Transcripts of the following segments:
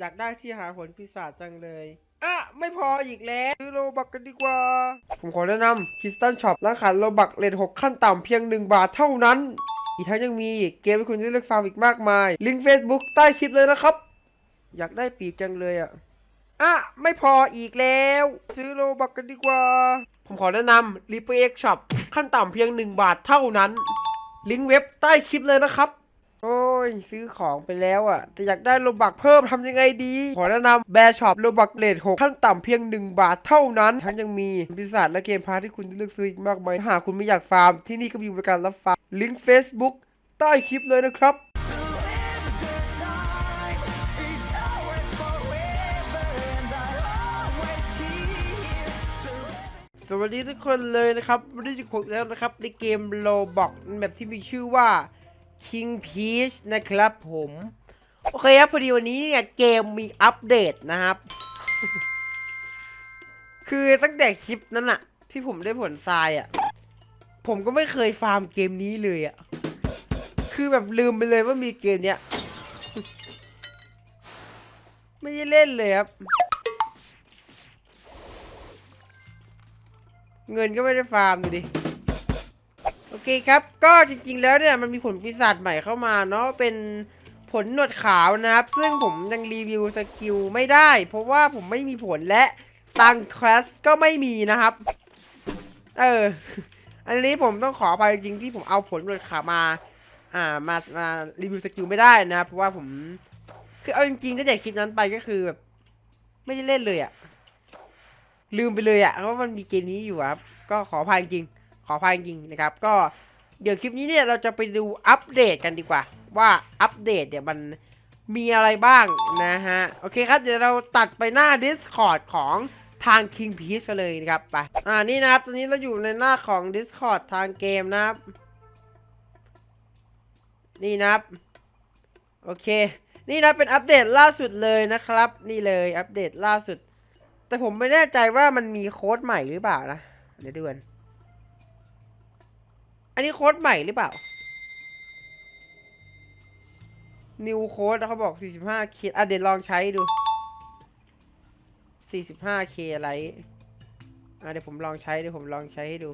อยากได้ที่หาผลปีศาจจังเลย อะ ไม่พออีกแล้ว ซื้อโลบักกันดีกว่า ผมขอแนะนำคิสตันช็อปร้านขายโลบักเลทหกขั้นต่ำเพียง 1 บาทเท่านั้น อีกทั้งยังมีเกมให้คุณได้เลือกฟาร์มอีกมากมาย ลิงก์ Facebook ใต้คลิปเลยนะครับ อยากได้ปีกจังเลยอะ อะ ไม่พออีกแล้ว ซื้อโลบักกันดีกว่า ผมขอแนะนำ r e p e x Shop ขั้นต่ำเพียง 1 บาทเท่านั้น ลิงก์เว็บใต้คลิปเลยนะครับ โอ้ยซื้อของไปแล้วอะ แต่อยากได้โลบักเพิ่มทำยังไงดี ขอแนะนำแบร์ช็อปโลบักเลท6ขั้นต่ำเพียง 1 บาทเท่านั้น ทั้งยังมีปีศาจและเกมพาร์ทที่คุณเลือกซื้ออีกมากมายหากคุณไม่อยากฟาร์ม ที่นี่ก็มีบริการรับฟาร์ม ลิงก์ Facebook ใต้คลิปเลยนะครับสวัสดีทุกคนเลยนะครับวันนี้จะพบแล้วนะครับในเกมโลบอกแบบที่มีชื่อว่า King Peach นะครับผม โอเคครับ พอดีวันนี้เนี่ยเกมมีอัปเดตนะครับ คือตั้งแต่คลิปนั้นอะที่ผมได้ผลทรายอะผมก็ไม่เคยฟาร์มเกมนี้เลยอะคือแบบลืมไปเลยว่ามีเกมเนี้ย ไม่ได้เล่นเลยครับ เงินก็ไม่ได้ฟาร์มดูดิ เคครับ ก็จริงๆ แล้วเนี่ยมันมีผลปีศาจใหม่เข้ามาเนาะเป็นผลหนวดขาวนะครับ ซึ่งผมยังรีวิวสกิลไม่ได้ เพราะว่าผมไม่มีผลและตังคลาสก็ไม่มีนะครับ เออ อันนี้ผมต้องขอไปจริงที่ผมเอาผลหนวดขาวมา อ่ามามารีวิวสกิลไม่ได้นะเพราะว่าผมคือเอาจริงๆตั้งแต่คลิปนั้นไปก็คือแบบไม่ได้เล่นเลยอะลืมไปเลยอะว่าะมันมีเกมนี้อยู่ครับ ก็ขออภัยจริง ขออภัยจริงนะครับ ก็เดี๋ยวคลิปนี้เนี่ยเราจะไปดูอัปเดตกันดีกว่า ว่าอัปเดตเนี่ยมันมีอะไรบ้างนะฮะ โอเคครับ เดี๋ยวเราตัดไปหน้า Discord ของทาง King Peace กันเลยนะครับไปอ่านี่นะครับ ตอนนี้เราอยู่ในหน้าของ Discord ทางเกมนะครับ นี่นะครับ โอเค นี่นะเป็นอัปเดตล่าสุดเลยนะครับ นี่เลยอัปเดตล่าสุด แต่ผมไม่แน่ใจว่ามันมีโค้ดใหม่หรือเปล่านะ เดี๋ยวดูกัน อันนี้โค้ดใหม่หรือเปล่า New โค้ดเขาบอก 45k อะเดี๋ยวลองใช้ดู 45k อะไรอะเดี๋ยวผมลองใช้เดี๋ยวผมลองใช้ให้ดู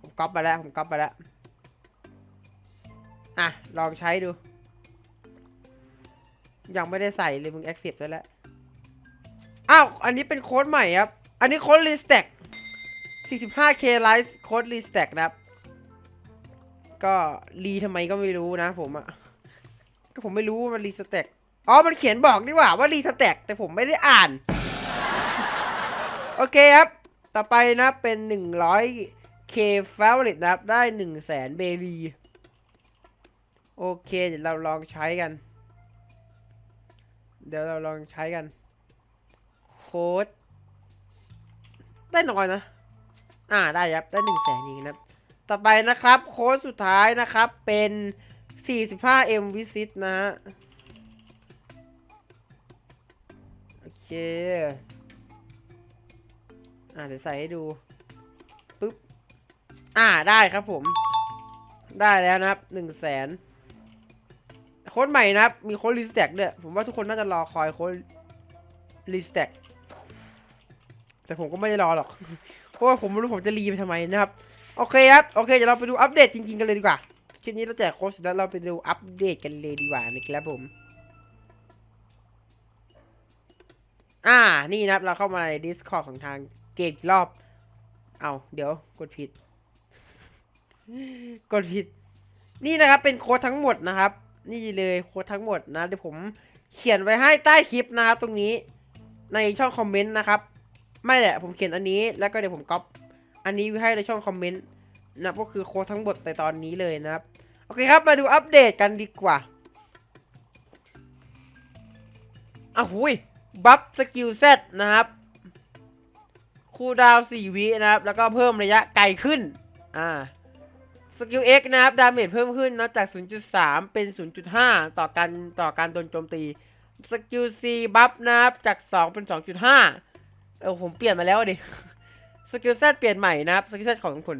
ผมก๊อปไปแล้ว ผมก๊อปไปแล้ว อะ ลองใช้ดู ยังไม่ได้ใส่เลยมึง accept แล้วแหละอ้าว อันนี้เป็นโค้ดใหม่ครับ อันนี้โค้ด restack 45k life โค้ด restack นะครับ ก็รีทำไมก็ไม่รู้นะผมอะก็ผมไม่รู้ว่ามันรีสแต็กอ๋อ มันเขียนบอกดีกว่าว่ารีสแต็กแต่ผมไม่ได้อ่าน โอเคครับ ต่อไปนะเป็น 100k f a v o r i t นะครับได้ 100,000เบรีโอเคเดี๋ยวเราลองใช้กัน เดี๋ยวเราลองใช้กัน โค้ดได้น้อยนะ อ่าได้ครับ ได้หนึ่งแสนเองนะครับ ต่อไปนะครับ โค้ดสุดท้ายนะครับ เป็น 45m visit นะฮะ โอเค อ่าเดี๋ยวใส่ให้ดู ปึ๊บ อ่าได้ครับผม ได้แล้วนะครับหนึ่งแสนโค้ดใหม่นะครับ มีโค้ดรีสแต็กด้วย ผมว่าทุกคนน่าจะรอคอยโค้ดรีสแต็กแต่ผมก็ไม่ได้รอหรอก เพราะว่าผมไม่รู้ผมจะรีไปทำไมนะครับ โอเคครับ โอเคเดี๋ยวเราไปดูอัปเดตจริงๆกันเลยดีกว่า คลิปนี้เราแจกโค้ดแล้วเราไปดูอัปเดตกันเลยดีกว่านะครับผม อ่า นี่นะครับ เราเข้ามาใน Discord ของทางเกมรอบ เอาเดี๋ยวกดผิด กดผิด นี่นะครับเป็นโค้ดทั้งหมดนะครับ นี่เลยโค้ดทั้งหมดนะเดี๋ยวผมเขียนไว้ให้ใต้คลิปนะครับตรงนี้ในช่องคอมเมนต์นะครับ ไม่แหละผมเขียนอันนี้แล้วก็เดี๋ยวผมก๊อป อันนี้ว้ให้ในช่องคอมเมนต์นะก็คือโค้ดทั้งหมดในตอนนี้เลยนะครับ โอเคครับมาดูอัปเดตกันดีกว่าอ้าวหุยบัฟสกิลเซตนะครับคูลดาวน์4วินะครับ แล้วก็เพิ่มระยะไกลขึ้น อ่า สกิล X นะครับ ดาเมจเพิ่มขึ้นนะจาก 0.3 เป็น 0.5 ต่อการต่อการโดนโจมตี สกิล C บัฟนะครับ จาก 2 เป็น 2.5 เออผมเปลี่ยนมาแล้วดิ สกิล Z เปลี่ยนใหม่นะครับสกิล Z ของผล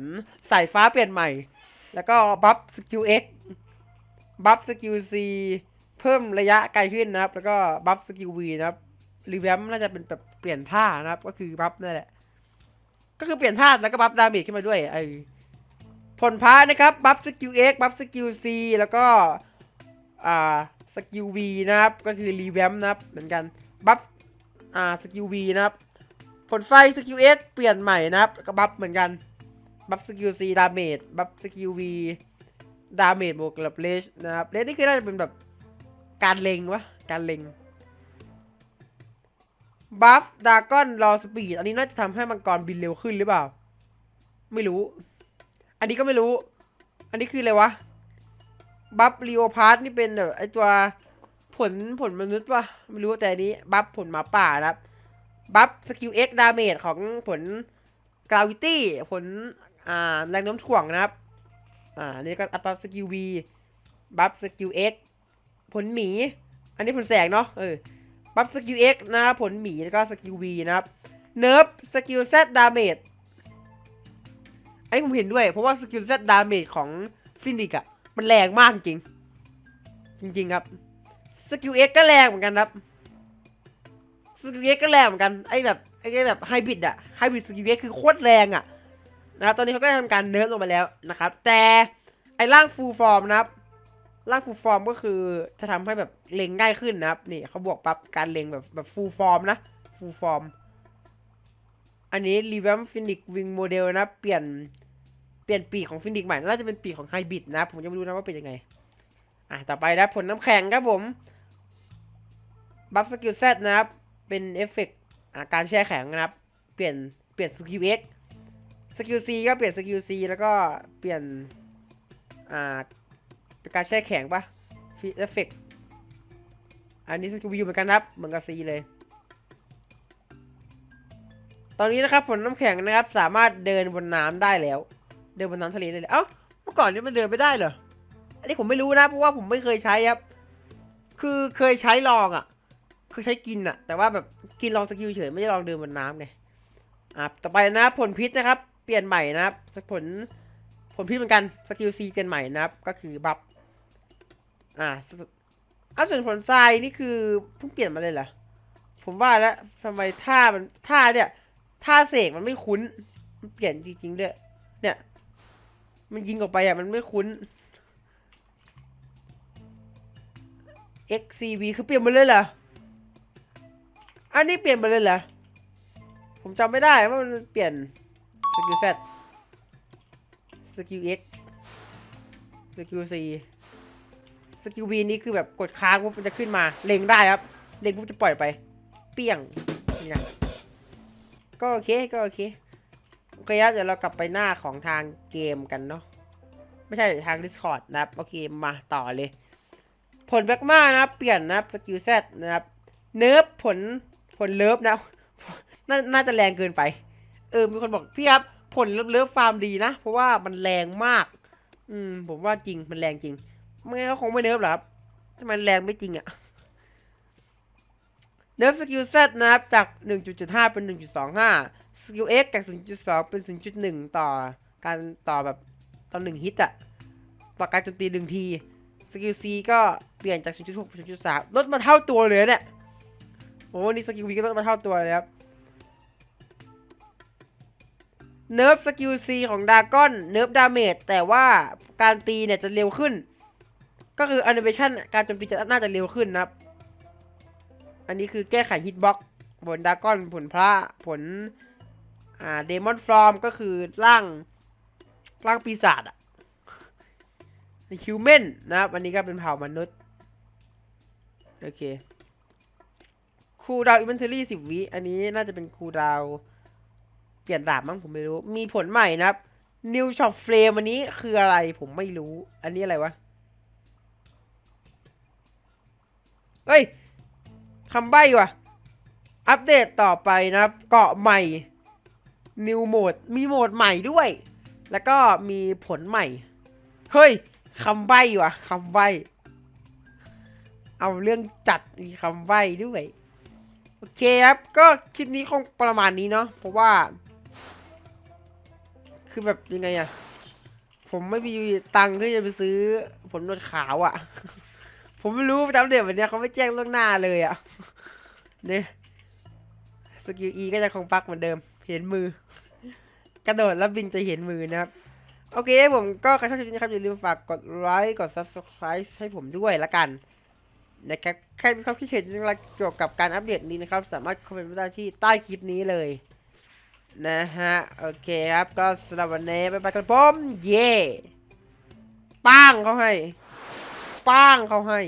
สายฟ้าเปลี่ยนใหม่ แล้วก็บัฟสกิล X บัฟสกิล C เพิ่มระยะไกลขึ้นนะครับ แล้วก็บัฟสกิลวีนะครับรีแวมน่าจะเป็นแบบเปลี่ยนท่านะครับ ก็คือบัฟนั่นแหละ ก็คือเปลี่ยนท่าแล้วก็บัฟดาเมจขึ้นมาด้วยไอผลพานะครับบัฟสกิล X บัฟสกิล C แล้วก็อ่าสกิล V นะครับ ก็คือรีแวมนะครับเหมือนกันบัฟอ่าสกิล V นะครับ ผลไฟสกิล X เปลี่ยนใหม่นะครับก็บัฟเหมือนกัน บัฟสกิล C ดาเมจบัฟสกิล V ดาเมจบวกกับเลชนะครับเลชนี่คือน่าจะเป็นแบบการเล็งวะการเล็งบัฟดากอนรอสปีดอันนี้น่าจะทำให้มังกรบินเร็วขึ้นหรือเปล่า ไม่รู้ อันนี้ก็ไม่รู้ อันนี้คืออะไรวะ บัฟรีโอพาร์นี่เป็นแบบไอตัวผลผลมนุษย์ปะไม่รู้แต่อันนี้ บัฟผลหมาป่านะครับ บัฟสกิลเอ็กดาเมจของผลกราวิตี้ผลอ่าแรงโน้มถ่วงนะครับ อ่านนี้ก็อัพบัฟสกิล V บัฟสกิล X ผลหมี อันนี้ผลแสงเนาะเออบัฟสกิล X นะครับผลหมีแล้วก็สกิล V นะครับเนิร์ฟสกิล Z ดาเมจอันนี้ผมเห็นด้วย เพราะว่าสกิล Z ดาเมจของฟินดิกอะมันแรงมากจริง จริง ๆ ครับ สกิล X ก็แรงเหมือนกันครับ สกิล X ก็แรงเหมือนกันไอ้แบบไอ้แบบไฮบริดอะไฮบริดสกิล X คือโคตรแรงอะนะครับตอนนี้เขาก็ได้ทำการเนิร์ฟลงมาแล้วนะครับ แต่ไอ้ร่างฟูลฟอร์มนะครับร่างฟูลฟอร์มก็คือจะทำให้แบบเล็งง่ายขึ้นนะครับนี่เขาบวกปรับการเล็งแบบแบบฟูลฟอร์มนะฟูลฟอร์มอันนี้รีแวมฟินิกวิงโมเดลนะเปลี่ยนเปลี่ยนปีกของฟินิกใหม่น่าจะเป็นปีกของไฮบริดนะ ผมยังไม่รู้นะว่าเป็นยังไงอะต่อไปนะผลน้ำแข็งครับผมบัฟสกิลแซนะครับ เป็นเอฟเฟกต์การแช่แข็งนะครับ เปลี่ยนเปลี่ยนสกิลเอ็กสกิล C ก็เปลี่ยนสกิล C แล้วก็เปลี่ยนอ่าเป็นการแช่แข็งปะฟีเอฟเฟกอันนี้สกิล V เหมือนกันนะครับ เหมือนกับ C เลย ตอนนี้นะครับผลน้ำแข็งนะครับ สามารถเดินบนน้ำได้แล้ว เดินบนน้ำทะเลได้เลยเอ้าเมื่อก่อนนี้มันเดินไม่ได้เหรออันนี้ผมไม่รู้นะเพราะว่าผมไม่เคยใช้ครับ คือเคยใช้ลองอะ คือใช้กินอะแต่ว่าแบบกินลองสกิลเฉยไม่ได้ลองเดินบนน้ำไงอะต่อไปนะผลพิษนะครับ เปลี่ยนใหม่นะครับผลผลพิษเหมือนกันสกิลซีเปลี่ยนใหม่นะครับ ก็คือบัฟอ่าอ้าส่วนผลทรายนี่คือเพิ่งเปลี่ยนมาเลยเหรอผมว่าแล้วทำไมท่ามันท่าเนี่ยท่าเสกมันไม่คุ้น มันเปลี่ยนจริงๆด้วยเนี่ย มันยิงออกไปอะมันไม่คุ้น XCV คือเปลี่ยนมาเลยเหรอ อันนี้เปลี่ยนมาเลยเหรอ ผมจำไม่ได้ว่ามันเปลี่ยนสกิล Z สกิล X สกิล C สกิล V นี่คือแบบกดค้างปุ๊บมันจะขึ้นมา เล็งได้ครับ เล็งปุ๊บจะปล่อยไป เปี้ยงนี่ไงก็โอเคก็โอเคโอเคครับเดี๋ยวเรากลับไปหน้าของทางเกมกันเนาะไม่ใช่ทาง Discord นะครับโอเคมาต่อเลย ผลแบ็กมานะครับเปลี่ยนนะครับสกิล Z นะครับเนิร์ฟผล ผลเลิฟนะน่าน่าจะแรงเกินไป เออ มีคนบอกพี่ครับผลเลิฟเลิฟฟาร์มดีนะ เพราะว่ามันแรงมาก อืม ผมว่าจริงมันแรงจริงไม่งั้นก็คงไม่เนิร์ฟหรอครับถ้ามันแรงไม่จริงอะเนิร์ฟสกิลเซตนะครับจาก 1.75 เป็น 1.25 สกิล X จาก 0.2 เป็น 0.1 ต่อการต่อแบบต่อหนึ่งฮิตอะต่อการโจมตีหนึ่งที สกิล C ก็เปลี่ยนจาก 0.6 เป็น 0.3 ลดมาเท่าตัวเลยเนี่ย โอ้นี่สกิล V ก็ลดมาเท่าตัวเลยครับ เนิร์ฟสกิล C ของดากอนเนิร์ฟดาเมจแต่ว่าการตีเนี่ยจะเร็วขึ้น ก็คือ a อ i เ a ชันการโจมตีจะน่าจะเร็วขึ้นนะครับ อันนี้คือแก้ไขฮิตบ็อกผลดากอนผลพระผลอ่าเดมอนฟลอมก็คือร่างร่างปีศาจอะฮิวแมนนะครับ อันนี้ก็เป็นเผ่ามนุษย์ โอเค คูดาวอินเวนทอรี่สิบวิ อันนี้น่าจะเป็นคูดาว เปลี่ยนดาบมั้งผมไม่รู้ มีผลใหม่นะครับ New Shop Flame อันนี้คืออะไรผมไม่รู้ อันนี้อะไรวะ เฮ้ยคำใบ้ว่ะ อัปเดตต่อไปนะครับ เกาะใหม่ New Mode มีโหมดใหม่ด้วย แล้วก็มีผลใหม่ เฮ้ยคำใบ้ว่ะคำใบ้ เอาเรื่องจัดมีคำใบ้ด้วย โอเคครับ ก็คลิปนี้คงประมาณนี้เนาะ เพราะว่า คือแบบยังไงอะผมไม่มีตังค์ที่จะไปซื้อผลนวดขาวอะผมไม่รู้ว่าอัปเดตวันเนี้ยเขาไม่แจ้งล่วงหน้าเลยอะเนี่ยสกิล E ก็จะคงปักเหมือนเดิม เห็นมือ กระโดดแล้วบินจะเห็นมือนะครับ โอเคผมก็ใครชอบคลิปนี้ครับอย่าลืมฝากกดไลค์ กด subscribe ให้ผมด้วยละกัน นะครับใครมีความคิดเห็นอะไรเกี่ยวกับการอัปเดตนี้นะครับ สามารถคอมเมนต์ได้ที่ใต้คลิปนี้เลย นะฮะ โอเคครับ ก็สำหรับวันนี้ไปไปกันผมเย่ป้างเขาให้ป้างเขาให้